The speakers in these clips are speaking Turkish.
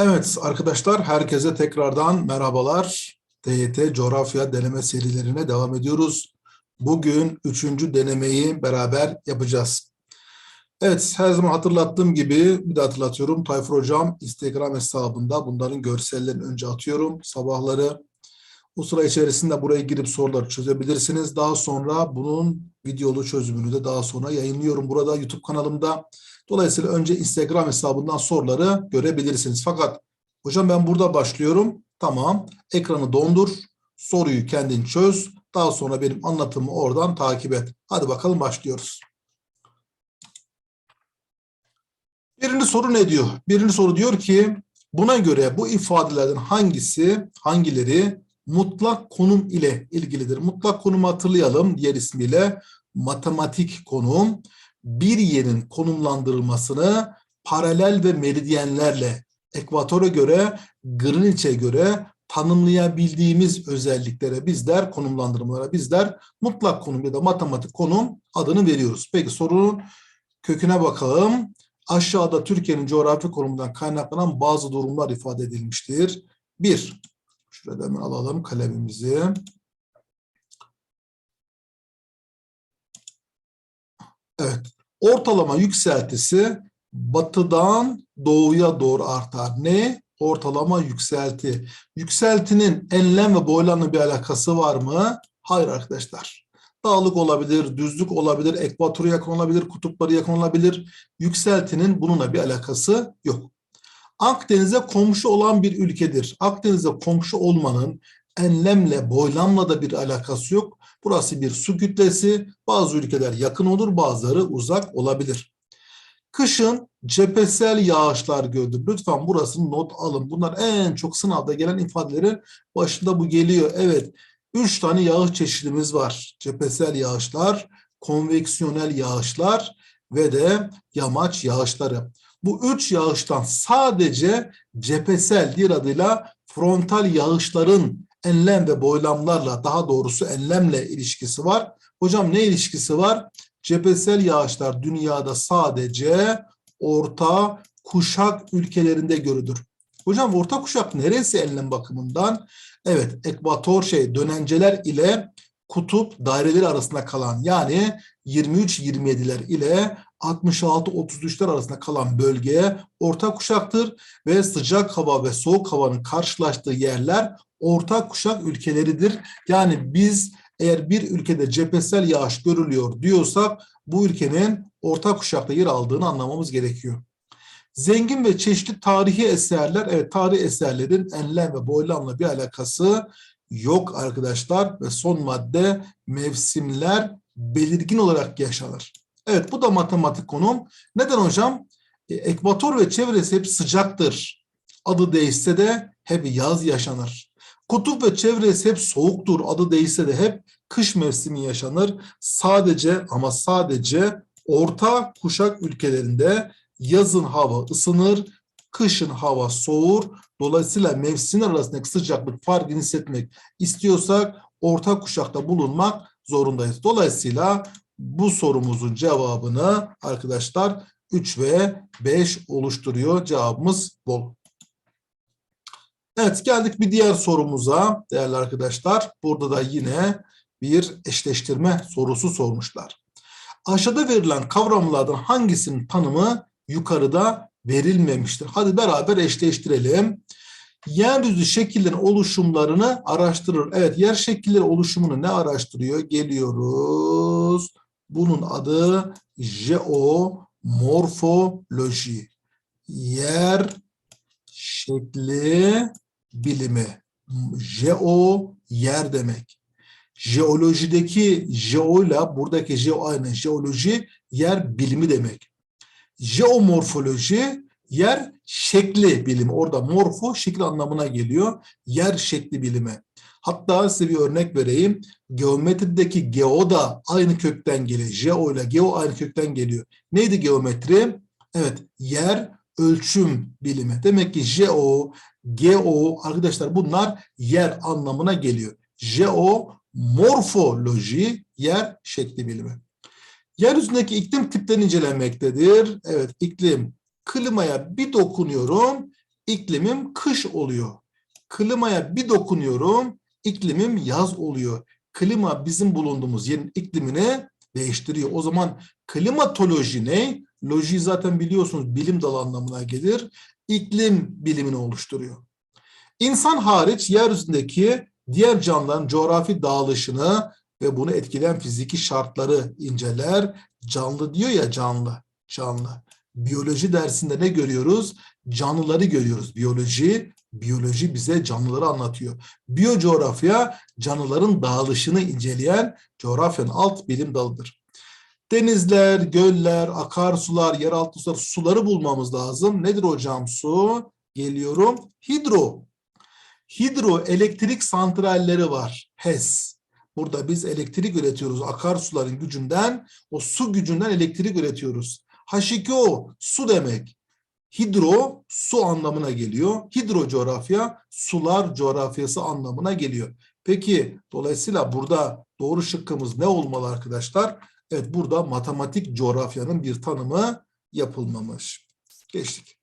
Evet arkadaşlar herkese tekrardan merhabalar. TYT coğrafya deneme serilerine devam ediyoruz. Bugün üçüncü denemeyi beraber yapacağız. Evet her zaman hatırlattığım gibi bir de hatırlatıyorum. Tayfur Hocam Instagram hesabında bunların görsellerini önce atıyorum sabahları. Bu sıra içerisinde buraya girip soruları çözebilirsiniz. Daha sonra bunun videolu çözümünü de daha sonra yayınlıyorum burada YouTube kanalımda. Dolayısıyla önce Instagram hesabından soruları görebilirsiniz. Fakat hocam ben burada başlıyorum. Tamam. Ekranı dondur. Soruyu kendin çöz. Daha sonra benim anlatımı oradan takip et. Hadi bakalım başlıyoruz. Birinci soru ne diyor? Birinci soru diyor ki buna göre bu ifadelerden hangisi, hangileri mutlak konum ile ilgilidir? Mutlak konumu hatırlayalım diğer ismiyle matematik konum bir yerin konumlandırılmasını paralel ve meridyenlerle ekvatora göre, Greenwich'e göre tanımlayabildiğimiz özelliklere bizler konumlandırmalara bizler mutlak konum ya da matematik konum adını veriyoruz. Peki sorunun köküne bakalım. Aşağıda Türkiye'nin coğrafi konumundan kaynaklanan bazı durumlar ifade edilmiştir. Bir, şurada hemen alalım kalemimizi. Evet. Ortalama yükseltisi batıdan doğuya doğru artar. Ne? Ortalama yükselti. Yükseltinin enlem ve boylamla bir alakası var mı? Hayır arkadaşlar. Dağlık olabilir, düzlük olabilir, ekvatora yakın olabilir, kutuplara yakın olabilir. Yükseltinin bununla bir alakası yok. Akdeniz'e komşu olan bir ülkedir. Akdeniz'e komşu olmanın enlemle, boylamla da bir alakası yok. Burası bir su kütlesi. Bazı ülkeler yakın olur, bazıları uzak olabilir. Kışın cephesel yağışlar gördüm. Lütfen burasını not alın. Bunlar en çok sınavda gelen ifadelerin başında bu geliyor. Evet, üç tane yağış çeşidimiz var. Cephesel yağışlar, konveksiyonel yağışlar ve de yamaç yağışları. Bu üç yağıştan sadece cephesel diğer adıyla frontal yağışların enlem ve boylamlarla daha doğrusu enlemle ilişkisi var. Hocam ne ilişkisi var? Cephesel yağışlar dünyada sadece orta kuşak ülkelerinde görülür. Hocam orta kuşak neresi enlem bakımından? Evet ekvator şey dönenceler ile kutup daireleri arasında kalan yani 23-27'ler ile 66-33'ler arasında kalan bölgeye orta kuşaktır ve sıcak hava ve soğuk havanın karşılaştığı yerler orta kuşak ülkeleridir. Yani biz eğer bir ülkede cephesel yağış görülüyor diyorsak bu ülkenin orta kuşakta yer aldığını anlamamız gerekiyor. Zengin ve çeşitli tarihi eserler, evet tarihi eserlerin enlem ve boylamla bir alakası yok arkadaşlar. Ve son madde mevsimler belirgin olarak yaşanır. Evet bu da matematik konum. Neden hocam? E, ekvator ve çevresi hep sıcaktır. Adı değişse de hep yaz yaşanır. Kutup ve çevresi hep soğuktur. Adı değişse de hep kış mevsimi yaşanır. Sadece ama sadece orta kuşak ülkelerinde yazın hava ısınır, kışın hava soğur. Dolayısıyla mevsimler arasındaki sıcaklık farkını hissetmek istiyorsak orta kuşakta bulunmak zorundayız. Dolayısıyla bu sorumuzun cevabını arkadaşlar 3 ve 5 oluşturuyor. Cevabımız bol. Evet geldik bir diğer sorumuza değerli arkadaşlar. Burada da yine bir eşleştirme sorusu sormuşlar. Aşağıda verilen kavramlardan hangisinin tanımı yukarıda verilmemiştir? Hadi beraber eşleştirelim. Yeryüzü şekillerin oluşumlarını araştırır. Evet yer şekilleri oluşumunu ne araştırıyor? Geliyoruz. Bunun adı jeomorfoloji. Yer şekli bilimi. Jeo yer demek. Jeolojideki jeoyla buradaki jeo aynı. Jeoloji yer bilimi demek. Jeomorfoloji yer şekli bilimi. Orada morfo şekil anlamına geliyor. Yer şekli bilimi. Hatta size bir örnek vereyim. Geometrideki geo da aynı kökten geliyor. Jeo ile geo aynı kökten geliyor. Neydi geometri? Evet, yer ölçüm bilimi. Demek ki jeo, geo arkadaşlar bunlar yer anlamına geliyor. Jeo morfoloji yer şekli bilimi. Yeryüzündeki iklim tiplerini incelenmektedir. Evet iklim klimaya bir dokunuyorum iklimim kış oluyor. Klimaya bir dokunuyorum, iklimim yaz oluyor. Klima bizim bulunduğumuz yerin iklimini değiştiriyor. O zaman klimatoloji ne? Loji zaten biliyorsunuz bilim dalı anlamına gelir. İklim bilimini oluşturuyor. İnsan hariç yeryüzündeki diğer canlıların coğrafi dağılışını ve bunu etkileyen fiziki şartları inceler. Canlı diyor ya canlı, canlı. Biyoloji dersinde ne görüyoruz? Canlıları görüyoruz. Biyoloji, biyoloji bize canlıları anlatıyor. Biyocoğrafya canlıların dağılışını inceleyen coğrafyanın alt bilim dalıdır. Denizler, göller, akarsular, yeraltı sular, suları bulmamız lazım. Nedir hocam su? Geliyorum. Hidro. Hidro elektrik santralleri var. HES. Burada biz elektrik üretiyoruz. Akarsuların gücünden, o su gücünden elektrik üretiyoruz. H2O su demek. Hidro su anlamına geliyor. Hidro coğrafya sular coğrafyası anlamına geliyor. Peki dolayısıyla burada doğru şıkkımız ne olmalı arkadaşlar? Evet burada matematik coğrafyanın bir tanımı yapılmamış. Geçtik.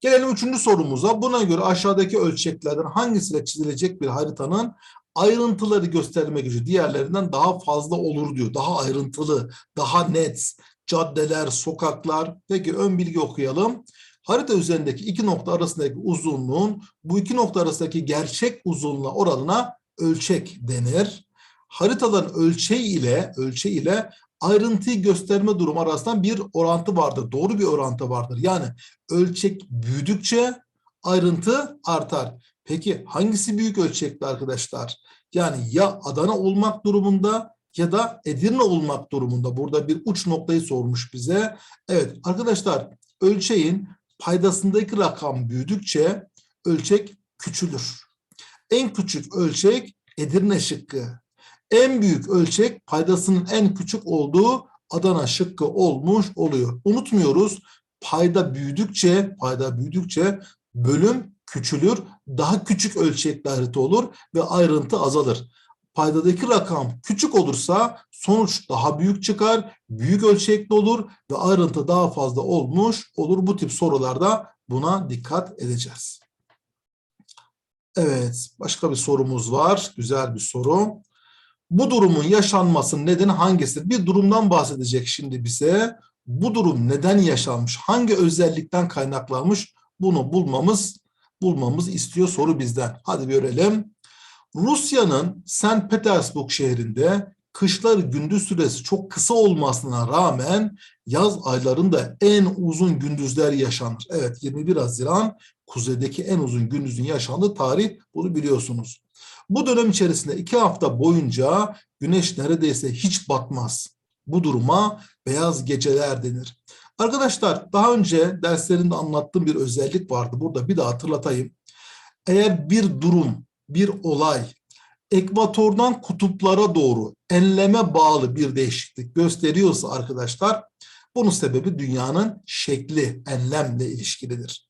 Gelelim üçüncü sorumuza. Buna göre aşağıdaki ölçeklerden hangisiyle çizilecek bir haritanın ayrıntıları gösterme gücü diğerlerinden daha fazla olur diyor. Daha ayrıntılı, daha net. Caddeler, sokaklar. Peki ön bilgi okuyalım. Harita üzerindeki iki nokta arasındaki uzunluğun bu iki nokta arasındaki gerçek uzunluğa oranına ölçek denir. Haritaların ölçeği ile ölçeği ile ayrıntıyı gösterme durumu arasında bir orantı vardır. Doğru bir orantı vardır. Yani ölçek büyüdükçe ayrıntı artar. Peki hangisi büyük ölçekli arkadaşlar? Yani ya Adana olmak durumunda ya da Edirne olmak durumunda. Burada bir uç noktayı sormuş bize. Evet arkadaşlar ölçeğin paydasındaki rakam büyüdükçe ölçek küçülür. En küçük ölçek Edirne şıkkı. En büyük ölçek paydasının en küçük olduğu Adana şıkkı olmuş oluyor. Unutmuyoruz payda büyüdükçe payda büyüdükçe bölüm küçülür. Daha küçük ölçekli harita olur ve ayrıntı azalır. Paydadaki rakam küçük olursa sonuç daha büyük çıkar, büyük ölçekli olur ve ayrıntı daha fazla olmuş olur. Bu tip sorularda buna dikkat edeceğiz. Evet, başka bir sorumuz var. Güzel bir soru. Bu durumun yaşanmasının nedeni hangisidir? Bir durumdan bahsedecek şimdi bize. Bu durum neden yaşanmış? Hangi özellikten kaynaklanmış? Bunu bulmamız bulmamız istiyor soru bizden. Hadi görelim. Rusya'nın St. Petersburg şehrinde kışları gündüz süresi çok kısa olmasına rağmen yaz aylarında en uzun gündüzler yaşanır. Evet 21 Haziran kuzeydeki en uzun gündüzün yaşandığı tarih bunu biliyorsunuz. Bu dönem içerisinde iki hafta boyunca güneş neredeyse hiç batmaz. Bu duruma beyaz geceler denir. Arkadaşlar daha önce derslerinde anlattığım bir özellik vardı. Burada bir daha hatırlatayım. Eğer bir durum, bir olay ekvatordan kutuplara doğru enleme bağlı bir değişiklik gösteriyorsa arkadaşlar bunun sebebi dünyanın şekli, enlemle ilişkilidir.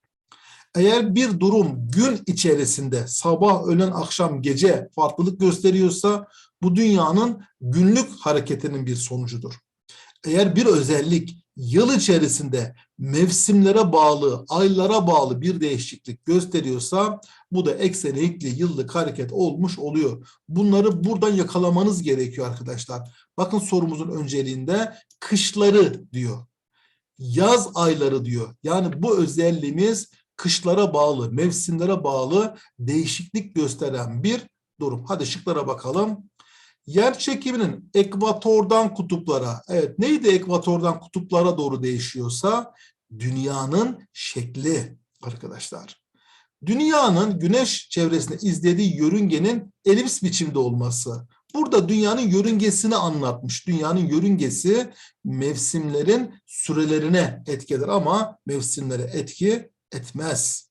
Eğer bir durum gün içerisinde sabah, öğlen, akşam, gece farklılık gösteriyorsa bu dünyanın günlük hareketinin bir sonucudur. Eğer bir özellik yıl içerisinde mevsimlere bağlı, aylara bağlı bir değişiklik gösteriyorsa bu da eksenikli yıllık hareket olmuş oluyor. Bunları buradan yakalamanız gerekiyor arkadaşlar. Bakın sorumuzun önceliğinde kışları diyor. Yaz ayları diyor. Yani bu özelliğimiz kışlara bağlı, mevsimlere bağlı değişiklik gösteren bir durum. Hadi şıklara bakalım. Yer çekiminin ekvatordan kutuplara, evet neydi ekvatordan kutuplara doğru değişiyorsa dünyanın şekli arkadaşlar. Dünyanın güneş çevresinde izlediği yörüngenin elips biçimde olması. Burada dünyanın yörüngesini anlatmış. Dünyanın yörüngesi mevsimlerin sürelerine etkiler ama mevsimlere etki etmez.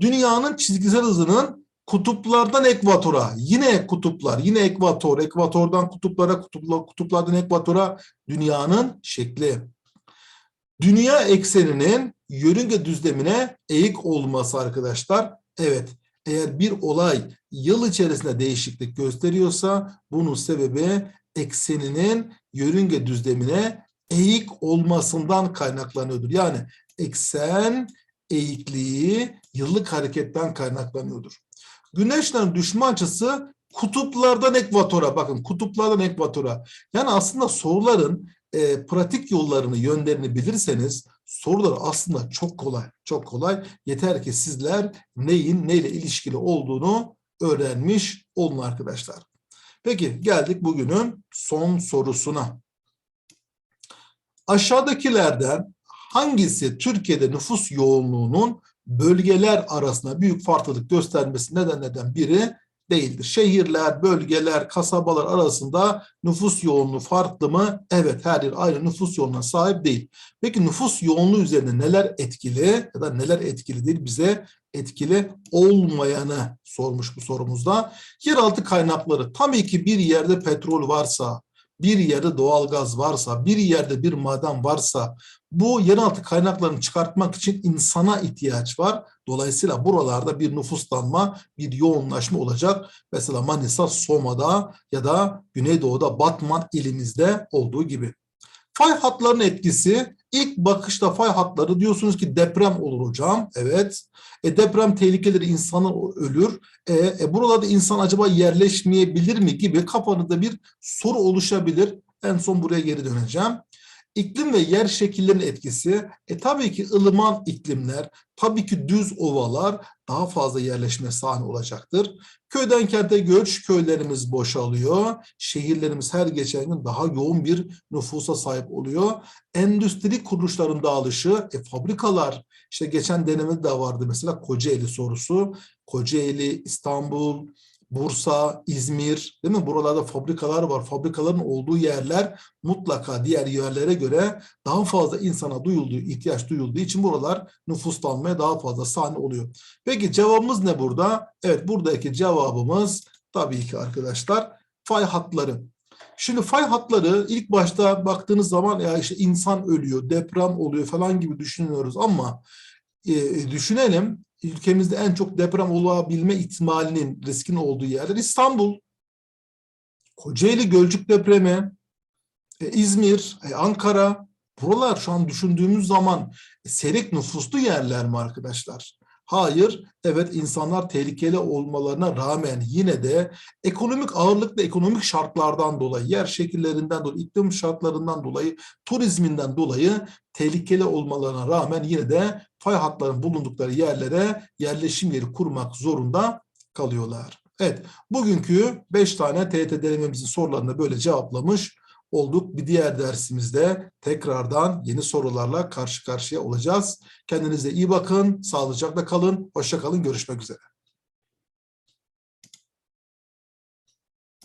Dünyanın çizgisel hızının kutuplardan ekvatora, yine kutuplar, yine ekvator, ekvatordan kutuplara, kutuplar, kutuplardan ekvatora dünyanın şekli. Dünya ekseninin yörünge düzlemine eğik olması arkadaşlar. Evet, eğer bir olay yıl içerisinde değişiklik gösteriyorsa bunun sebebi ekseninin yörünge düzlemine eğik olmasından kaynaklanıyordur. Yani eksen eğikliği yıllık hareketten kaynaklanıyordur. Güneşten düşme açısı kutuplardan ekvatora bakın kutuplardan ekvatora. Yani aslında soruların e, pratik yollarını, yönlerini bilirseniz sorular aslında çok kolay, çok kolay. Yeter ki sizler neyin neyle ilişkili olduğunu öğrenmiş olun arkadaşlar. Peki geldik bugünün son sorusuna. Aşağıdakilerden hangisi Türkiye'de nüfus yoğunluğunun bölgeler arasında büyük farklılık göstermesi nedenlerden biri değildir. Şehirler, bölgeler, kasabalar arasında nüfus yoğunluğu farklı mı? Evet, her yer aynı nüfus yoğunluğuna sahip değil. Peki nüfus yoğunluğu üzerinde neler etkili ya da neler etkili değil bize etkili olmayanı sormuş bu sorumuzda. Yeraltı kaynakları tabii ki bir yerde petrol varsa, bir yerde doğalgaz varsa, bir yerde bir maden varsa bu yeraltı kaynaklarını çıkartmak için insana ihtiyaç var. Dolayısıyla buralarda bir nüfuslanma, bir yoğunlaşma olacak. Mesela Manisa, Soma'da ya da Güneydoğu'da Batman ilimizde olduğu gibi. Fay hatlarının etkisi ilk bakışta fay hatları diyorsunuz ki deprem olur hocam. Evet. E, deprem tehlikeleri insanı ölür. E, e, buralarda insan acaba yerleşmeyebilir mi gibi kafanızda bir soru oluşabilir. En son buraya geri döneceğim. İklim ve yer şekillerinin etkisi, e tabii ki ılıman iklimler, tabii ki düz ovalar daha fazla yerleşme sahne olacaktır. Köyden kente göç, köylerimiz boşalıyor. Şehirlerimiz her geçen gün daha yoğun bir nüfusa sahip oluyor. Endüstri kuruluşların dağılışı, e, fabrikalar, işte geçen denemede de vardı mesela Kocaeli sorusu. Kocaeli, İstanbul, Bursa, İzmir, değil mi? Buralarda fabrikalar var. Fabrikaların olduğu yerler mutlaka diğer yerlere göre daha fazla insana duyulduğu, ihtiyaç duyulduğu için buralar nüfuslanmaya daha fazla sahne oluyor. Peki cevabımız ne burada? Evet buradaki cevabımız tabii ki arkadaşlar fay hatları. Şimdi fay hatları ilk başta baktığınız zaman ya işte insan ölüyor, deprem oluyor falan gibi düşünüyoruz ama e, düşünelim ülkemizde en çok deprem olabilme ihtimalinin riskin olduğu yerler İstanbul, Kocaeli Gölcük depremi, e, İzmir, e, Ankara. Buralar şu an düşündüğümüz zaman e, seyrek nüfuslu yerler mi arkadaşlar? Hayır, evet insanlar tehlikeli olmalarına rağmen yine de ekonomik ağırlıklı ekonomik şartlardan dolayı, yer şekillerinden dolayı, iklim şartlarından dolayı, turizminden dolayı tehlikeli olmalarına rağmen yine de fay hatlarının bulundukları yerlere yerleşim yeri kurmak zorunda kalıyorlar. Evet, bugünkü 5 tane TET denememizin sorularını böyle cevaplamış olduk. Bir diğer dersimizde tekrardan yeni sorularla karşı karşıya olacağız. Kendinize iyi bakın, sağlıcakla kalın, hoşça kalın, görüşmek üzere.